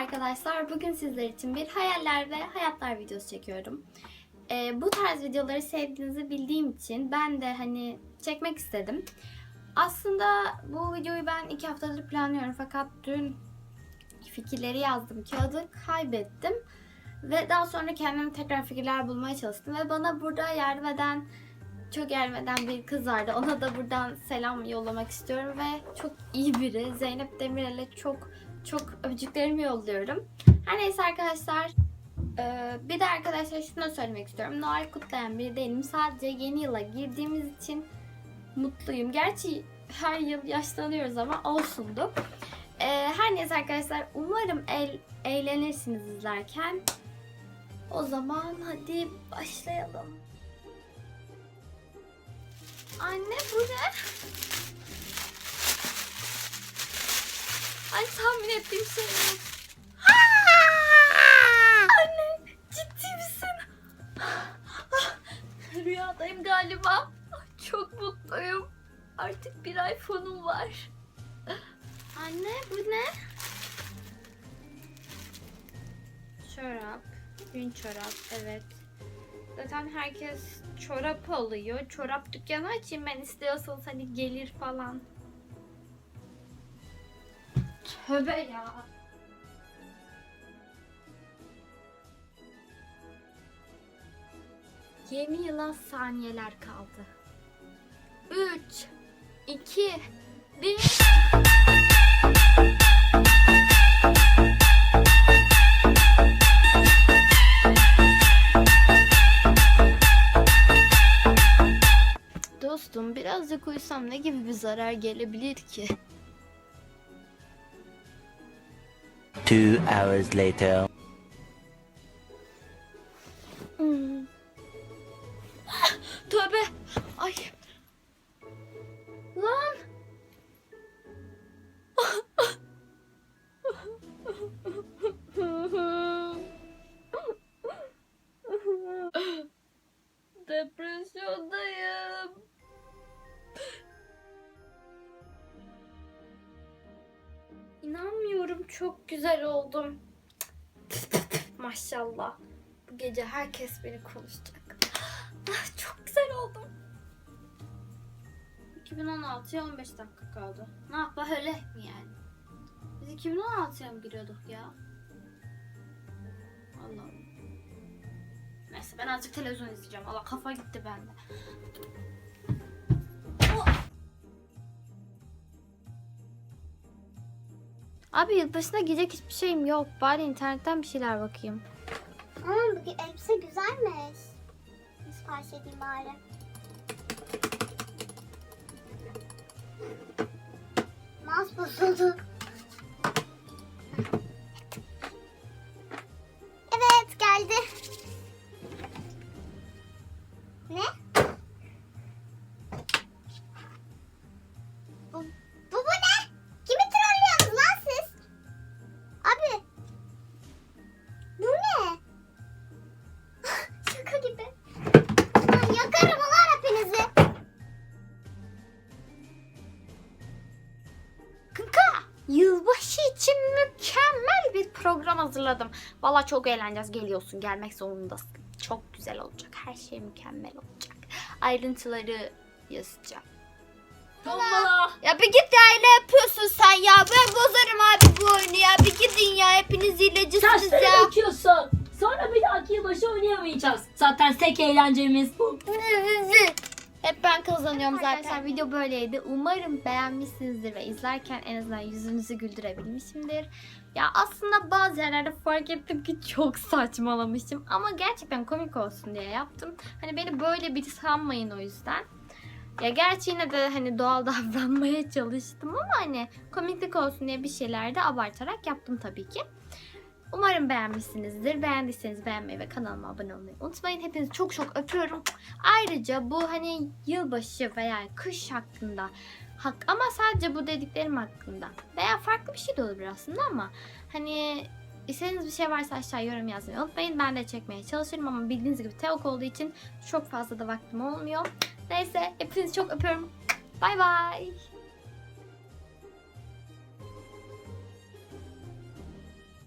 arkadaşlar. Bugün sizler için bir hayaller ve hayatlar videosu çekiyorum. Ee, bu tarz videoları sevdiğinizi bildiğim için ben de hani çekmek istedim. Aslında bu videoyu ben iki haftadır planlıyorum fakat dün fikirleri yazdım. Kağıdı kaybettim. Ve daha sonra kendim tekrar fikirler bulmaya çalıştım. Ve bana burada yardım eden, çok yardım eden bir kız vardı. Ona da buradan selam yollamak istiyorum. Ve çok iyi biri. Zeynep Demirel'e çok çok öpücüklerimi yolluyorum. Her neyse arkadaşlar. e, Bir de arkadaşlar şunu söylemek istiyorum. Noel kutlayan biri değilim. Sadece yeni yıla girdiğimiz için mutluyum. Gerçi her yıl yaşlanıyoruz ama olsundu. E, Her neyse arkadaşlar umarım el, eğlenirsiniz izlerken. O zaman hadi başlayalım. Anne bu ne? Ay tahmin ettiğim şey yok. Anne ciddi misin? Rüyadayım galiba. Çok mutluyum. Artık bir iPhone'um var. Anne bu ne? Çorap. Gün çorap evet. Zaten herkes çorap alıyor. Çorap dükkanı açayım ben istiyorsanız hani gelir falan. Tövbe ya. Yeni yıla saniyeler kaldı. 3 2 1 Dostum birazcık uyusam ne gibi bir zarar gelebilir ki? Two hours later. Çok güzel oldum. Maşallah. Bu gece herkes beni konuşacak. Ah, Çok güzel oldum. 2016'ya 15 dakika kaldı. Ne yapma öyle mi yani? Biz 2016'ya mı giriyorduk ya? Allah Allah. Neyse ben azıcık televizyon izleyeceğim. Allah kafa gitti bende. Abi yılbaşına giyecek hiçbir şeyim yok. Bari internetten bir şeyler bakayım. Ama bu elbise güzelmiş. Sipariş edeyim bari. Mouse bozuldu. Evet geldi. Ne? Kanka yılbaşı için mükemmel bir program hazırladım. Valla çok eğleneceğiz. Geliyorsun gelmek zorundasın. Çok güzel olacak. Her şey mükemmel olacak. Ayrıntıları yazacağım. Tombala. Ya bir git ya ne yapıyorsun sen ya? Ben bozarım abi bu oyunu ya. Bir gidin ya. Hepiniz hilecisiniz Saçları ya. döküyorsun. Sonra bir dahaki yılbaşı oynayamayacağız. Zaten tek eğlencemiz bu. Hep ben kazanıyorum zaten. Arkadaşlar video böyleydi. Umarım beğenmişsinizdir ve izlerken en azından yüzünüzü güldürebilmişimdir. Ya aslında bazı yerlerde fark ettim ki çok saçmalamışım. Ama gerçekten komik olsun diye yaptım. Hani beni böyle bir sanmayın o yüzden. Ya gerçi yine de hani doğal davranmaya çalıştım ama hani komiklik olsun diye bir şeyler de abartarak yaptım tabii ki. Umarım beğenmişsinizdir. Beğendiyseniz beğenmeyi ve kanalıma abone olmayı unutmayın. Hepinizi çok çok öpüyorum. Ayrıca bu hani yılbaşı veya kış hakkında hak ama sadece bu dediklerim hakkında veya farklı bir şey de olabilir aslında ama hani istediğiniz bir şey varsa aşağı yorum yazmayı unutmayın. Ben de çekmeye çalışırım ama bildiğiniz gibi teok olduğu için çok fazla da vaktim olmuyor. Neyse hepinizi çok öpüyorum. Bay bay.